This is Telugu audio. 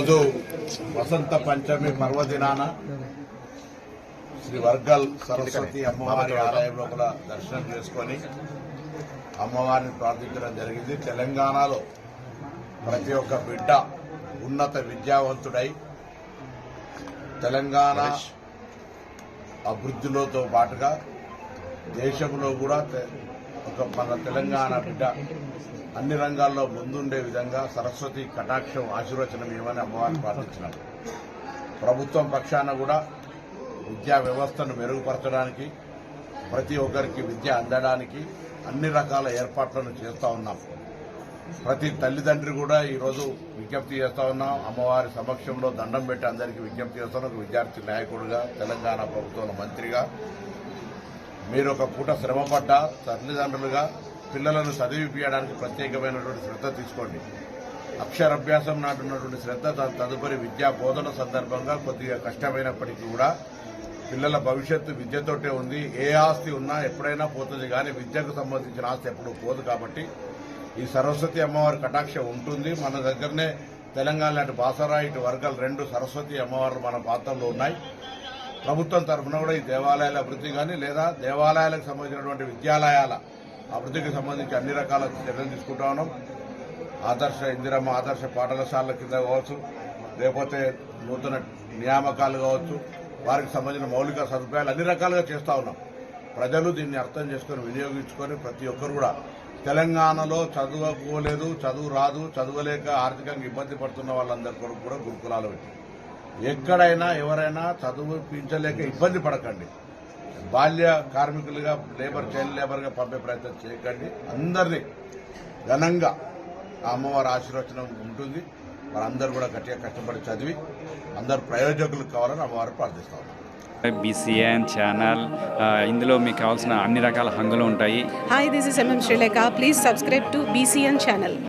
రోజు వసంత పంచమి పర్వదినాన శ్రీ వర్గల్ సరస్వతి అమ్మవారి ఆలయంలో కూడా దర్శనం చేసుకొని అమ్మవారిని ప్రార్థించడం జరిగింది. తెలంగాణలో ప్రతి ఒక్క బిడ్డ ఉన్నత విద్యావంతుడై తెలంగాణ అభివృద్ధిలోతో పాటుగా దేశంలో కూడా ఒక మన తెలంగాణ బిడ్డ అన్ని రంగాల్లో ముందుండే విధంగా సరస్వతి కటాక్షం ఆశీర్వచనం ఇవ్వని అమ్మవారిని ప్రార్థించినాం. ప్రభుత్వం పక్షాన కూడా విద్యా వ్యవస్థను మెరుగుపరచడానికి ప్రతి ఒక్కరికి విద్య అందడానికి అన్ని రకాల ఏర్పాట్లను చేస్తూ ఉన్నాం. ప్రతి తల్లిదండ్రి కూడా ఈరోజు విజ్ఞప్తి చేస్తూ ఉన్నాం. అమ్మవారి సమక్షంలో దండం పెట్టి అందరికీ విజ్ఞప్తి చేస్తాను. ఒక విద్యార్థి నాయకుడిగా తెలంగాణ ప్రభుత్వంలో మంత్రిగా మీరు ఒక పూట శ్రమపడ్డ తల్లిదండ్రులుగా పిల్లలను చదివిపించడానికి ప్రత్యేకమైనటువంటి శ్రద్ధ తీసుకోండి. అక్షరాభ్యాసం నాటున్నటువంటి శ్రద్ధ త- తదుపరి విద్యా బోధన సందర్భంగా కొద్దిగా కష్టమైనప్పటికీ కూడా పిల్లల భవిష్యత్తు విద్యతోటే ఉంది. ఏ ఆస్తి ఉన్నా ఎప్పుడైనా పోతుంది కానీ విద్యకు సంబంధించిన ఆస్తి ఎప్పుడు పోదు కాబట్టి ఈ సరస్వతి అమ్మవారి కటాక్ష ఉంటుంది. మన దగ్గరనే తెలంగాణ లాంటి బాసరా ఇటు వర్గాలు రెండు సరస్వతి అమ్మవార్లు మన ప్రాంతంలో ఉన్నాయి. ప్రభుత్వం తరఫున కూడా ఈ దేవాలయాల అభివృద్ధి కానీ లేదా దేవాలయాలకు సంబంధించినటువంటి విద్యాలయాల అభివృద్ధికి సంబంధించి అన్ని రకాల చర్యలు తీసుకుంటా ఉన్నాం. ఆదర్శ ఇందిరమ్మ ఆదర్శ పాఠశాలల కింద కావచ్చు లేకపోతే నూతన నియామకాలు కావచ్చు వారికి సంబంధించిన మౌలిక సదుపాయాలు అన్ని రకాలుగా చేస్తూ ఉన్నాం. ప్రజలు దీన్ని అర్థం చేసుకొని వినియోగించుకొని ప్రతి ఒక్కరు కూడా తెలంగాణలో చదువుకోలేదు చదువు రాదు చదువులేక ఆర్థికంగా ఇబ్బంది పడుతున్న వాళ్ళందరి కొరకు కూడా గురుకులాలు పెట్టారు ఎక్కడైనా ఎవరైనా చదువుపించలేక ఇబ్బంది పడకండి. బాల్య కార్మికులుగా లేబర్ చైల్డ్ లేబర్గా పంపే ప్రయత్నం చేయకండి. అందరినీ ఘనంగా ఆ అమ్మవారి ఆశీర్వచనం ఉంటుంది. వారందరూ కూడా గట్టిగా కష్టపడి చదివి అందరు ప్రయోజకులు కావాలని అమ్మవారు ప్రార్థిస్తాం. బీసీఎన్ ఛానల్ ఇందులో మీకు కావాల్సిన అన్ని రకాల హంగులు ఉంటాయి. Hi, this is MM Sri Lanka. Please subscribe to BCN channel.